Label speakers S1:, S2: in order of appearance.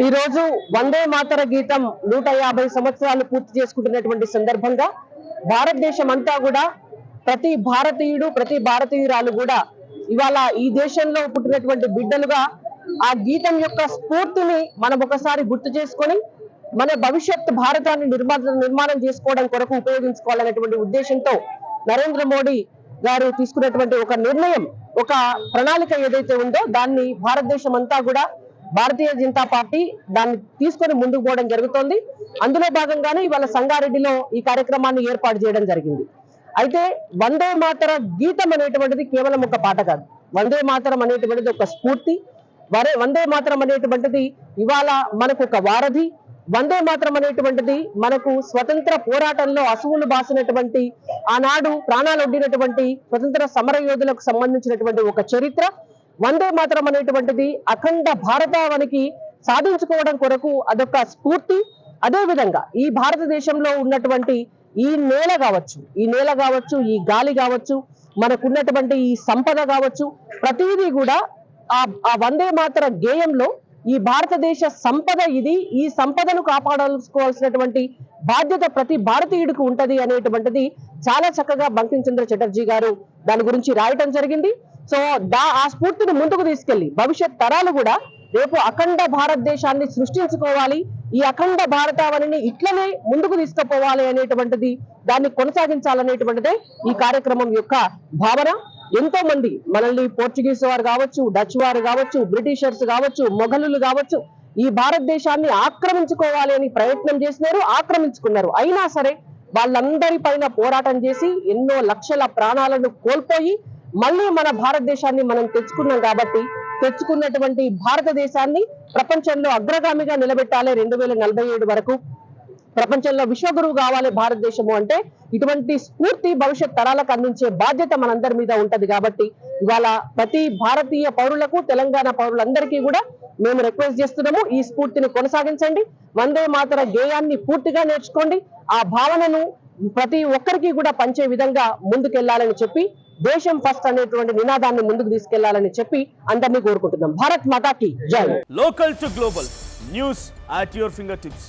S1: ఈ రోజు వందే మాతర గీతం నూట యాభై సంవత్సరాలు పూర్తి చేసుకుంటున్నటువంటి సందర్భంగా భారతదేశం అంతా కూడా ప్రతి భారతీయుడు ప్రతి భారతీయురాలు కూడా ఇవాళ ఈ దేశంలో పుట్టినటువంటి బిడ్డలుగా ఆ గీతం యొక్క స్ఫూర్తిని మనం ఒకసారి గుర్తు చేసుకొని మన భవిష్యత్ భారతాన్ని నిర్మాణ నిర్మాణం చేసుకోవడం కొరకు ఉపయోగించుకోవాలనేటువంటి ఉద్దేశంతో నరేంద్ర మోడీ గారు తీసుకున్నటువంటి ఒక నిర్ణయం ఒక ప్రణాళిక ఏదైతే ఉందో దాన్ని భారతదేశం అంతా కూడా భారతీయ జనతా పార్టీ దాన్ని తీసుకొని ముందుకు పోవడం జరుగుతోంది. అందులో భాగంగానే ఇవాళ సంగారెడ్డిలో ఈ కార్యక్రమాన్ని ఏర్పాటు చేయడం జరిగింది. అయితే వందే మాతర గీతం అనేటువంటిది కేవలం ఒక పాట కాదు. వందే మాతరం అనేటువంటిది ఒక స్ఫూర్తి. వరే వందే మాతరం అనేటువంటిది ఇవాళ మనకు ఒక వారధి. వందే మాత్రం అనేటువంటిది మనకు స్వతంత్ర పోరాటంలో అసువులు బాసినటువంటి ఆనాడు ప్రాణాలు ఒడ్డినటువంటి స్వతంత్ర సమర యోధులకు సంబంధించినటువంటి ఒక చరిత్ర. వందే మాత్రం అనేటువంటిది అఖండ భారతావనికి సాధించుకోవడం కొరకు అదొక స్ఫూర్తి. అదే విధంగా ఈ భారతదేశంలో ఉన్నటువంటి ఈ నేల కావచ్చు ఈ నేల కావచ్చు ఈ గాలి కావచ్చు మనకున్నటువంటి ఈ సంపద కావచ్చు ప్రతిదీ కూడా ఆ ఆ వందే మాత్ర గేయంలో ఈ భారతదేశ సంపద ఇది ఈ సంపదను కాపాడాల్సుకోవాల్సినటువంటి బాధ్యత ప్రతి భారతీయుడికి ఉంటది అనేటువంటిది చాలా చక్కగా బంకించంద్ర చటర్జీ గారు దాని గురించి రాయటం జరిగింది. సో దా ఆ స్ఫూర్తిని ముందుకు తీసుకెళ్ళి భవిష్యత్ తరాలు కూడా రేపు అఖండ భారతదేశాన్ని సృష్టించుకోవాలి. ఈ అఖండ భారతావనిని ఇట్లనే ముందుకు తీసుకుపోవాలి అనేటువంటిది దాన్ని కొనసాగించాలనేటువంటిదే ఈ కార్యక్రమం యొక్క భావన. ఎంతో మంది మనల్ని పోర్చుగీస్ వారు కావచ్చు డచ్ వారు కావచ్చు బ్రిటిషర్స్ కావచ్చు మొఘలులు కావచ్చు ఈ భారతదేశాన్ని ఆక్రమించుకోవాలి అని ప్రయత్నం చేసినారు ఆక్రమించుకున్నారు. అయినా సరే వాళ్ళందరి పైన పోరాటం చేసి ఎన్నో లక్షల ప్రాణాలను కోల్పోయి మళ్ళీ మన భారతదేశాన్ని మనం తెచ్చుకున్నాం కాబట్టి తెచ్చుకున్నటువంటి భారతదేశాన్ని ప్రపంచంలో అగ్రగామిగా నిలబెట్టాలి రెండు వేల నలభై ఏడు వరకు. ప్రపంచంలో విశ్వగురువు కావాలి భారతదేశము అంటే ఇటువంటి స్ఫూర్తి భవిష్యత్ తరాలకు అందించే బాధ్యత మనందరి మీద ఉంటది కాబట్టి ఇవాళ ప్రతి భారతీయ పౌరులకు తెలంగాణ పౌరులందరికీ కూడా మేము రిక్వెస్ట్ చేస్తున్నాము ఈ స్ఫూర్తిని కొనసాగించండి. వందే మాతర గేయాన్ని పూర్తిగా నేర్చుకోండి. ఆ భావనను ప్రతి ఒక్కరికి కూడా పంచే విధంగా ముందుకెళ్ళాలని చెప్పి దేశం ఫస్ట్ అనేటువంటి నినాదాన్ని ముందుకు తీసుకెళ్ళాలని చెప్పి అందరినీ కోరుకుంటున్నాం. భారత్ మాతాకి జై.
S2: Local to global news at your finger tips